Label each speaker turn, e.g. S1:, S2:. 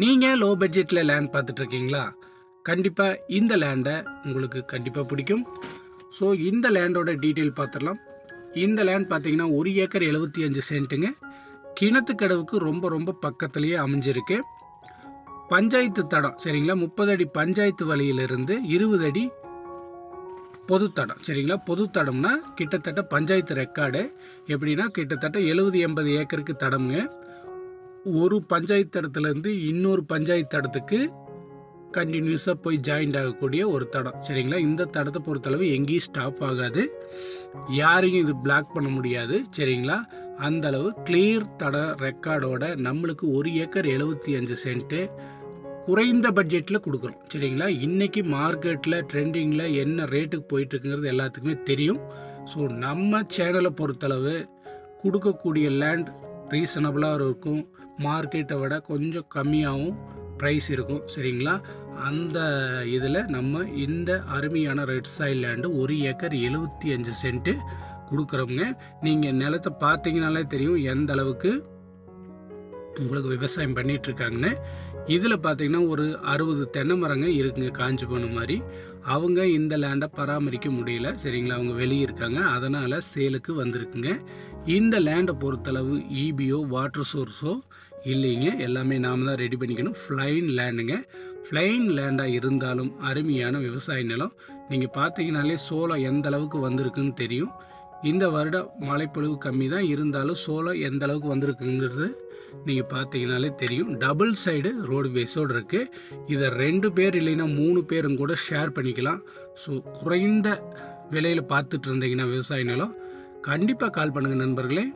S1: நீங்கள் லோ பட்ஜெட்டில் லேண்ட் பார்த்துட்ருக்கீங்களா? கண்டிப்பாக இந்த லேண்டை உங்களுக்கு கண்டிப்பாக பிடிக்கும். ஸோ இந்த லேண்டோட டீட்டெயில் பார்த்துடலாம். இந்த லேண்ட் பார்த்தீங்கன்னா ஒரு ஏக்கர் எழுபத்தி அஞ்சு சென்ட்டுங்க. கிணத்துக்கடவுக்கு ரொம்ப ரொம்ப பக்கத்துலேயே அமைஞ்சிருக்கு. பஞ்சாயத்து தடம் சரிங்களா? முப்பது அடி பஞ்சாயத்து வழியிலிருந்து இருபது அடி பொது தடம் சரிங்களா? பொது தடம்னா கிட்டத்தட்ட பஞ்சாயத்து ரெக்கார்டு எப்படின்னா கிட்டத்தட்ட எழுபது எண்பது ஏக்கருக்கு தடம்ங்க. ஒரு பஞ்சாயத்து தடத்துலேருந்து இன்னொரு பஞ்சாயத்து தடத்துக்கு கண்டினியூஸாக போய் ஜாயிண்ட் ஆகக்கூடிய ஒரு தடம். சரிங்களா? இந்த தடத்தை பொறுத்தளவு எங்கேயும் ஸ்டாப் ஆகாது. யாரையும் இது பிளாக் பண்ண முடியாது. சரிங்களா? அந்தளவு கிளியர் தட ரெக்கார்டோட நம்மளுக்கு ஒரு ஏக்கர் எழுபத்தி அஞ்சு சென்ட்டு குறைந்த பட்ஜெட்டில் கொடுக்குறோம். சரிங்களா? இன்றைக்கி மார்க்கெட்டில் ட்ரெண்டிங்கில் என்ன ரேட்டுக்கு போயிட்டுருக்குங்கிறது எல்லாத்துக்குமே தெரியும். ஸோ நம்ம சேனலை பொறுத்தளவு கொடுக்கக்கூடிய லேண்ட் ரீசனபுளாக இருக்கும். மார்க்கெட்டை விட கொஞ்சம் கம்மியாகவும் ப்ரைஸ் இருக்கும். சரிங்களா? அந்த இதில் நம்ம இந்த அருமையான ரெட் சாயில் லேண்டு ஒரு ஏக்கர் எழுபத்தி அஞ்சு சென்ட்டு கொடுக்குறோங்க நீங்கள் நிலத்தை பார்த்தீங்கனாலே தெரியும் எந்த அளவுக்கு உங்களுக்கு விவசாயம் பண்ணிகிட்ருக்காங்கன்னு இதில் பார்த்தீங்கன்னா ஒரு அறுபது தென்னை மரங்கள் இருக்குங்க. காஞ்சி போன மாதிரி. அவங்க இந்த லேண்டை பராமரிக்க முடியல. சரிங்களா? அவங்க வெளியே இருக்காங்க. அதனால் சேலுக்கு வந்திருக்குங்க. இந்த லேண்டை பொறுத்தளவு இபிஓ வாட்டர் சோர்ஸோ இல்லைங்க. எல்லாமே நாம் தான் ரெடி பண்ணிக்கணும். ஃப்ளைன் லேண்டுங்க ஃப்ளைன் லேண்டாக இருந்தாலும் அருமையான விவசாய நிலம். நீங்கள் பார்த்தீங்கனாலே சோளம் எந்த அளவுக்கு வந்திருக்குன்னு தெரியும். இந்த வருடம் மழைப்பொழிவு கம்மி தான் இருந்தாலும் சோளம் எந்த அளவுக்கு வந்திருக்குங்கிறது நீங்கள் பார்த்தீங்கனாலே தெரியும். டபுள் சைடு ரோடுவேஸோடு இருக்குது இதை ரெண்டு பேர் இல்லைன்னா மூணு பேரும் கூட ஷேர் பண்ணிக்கலாம். ஸோ குறைந்த விலையில் பார்த்துட்டு இருந்தீங்கன்னா விவசாய நிலம். கண்டிப்பாக கால் பண்ணுங்கள் நண்பர்களே.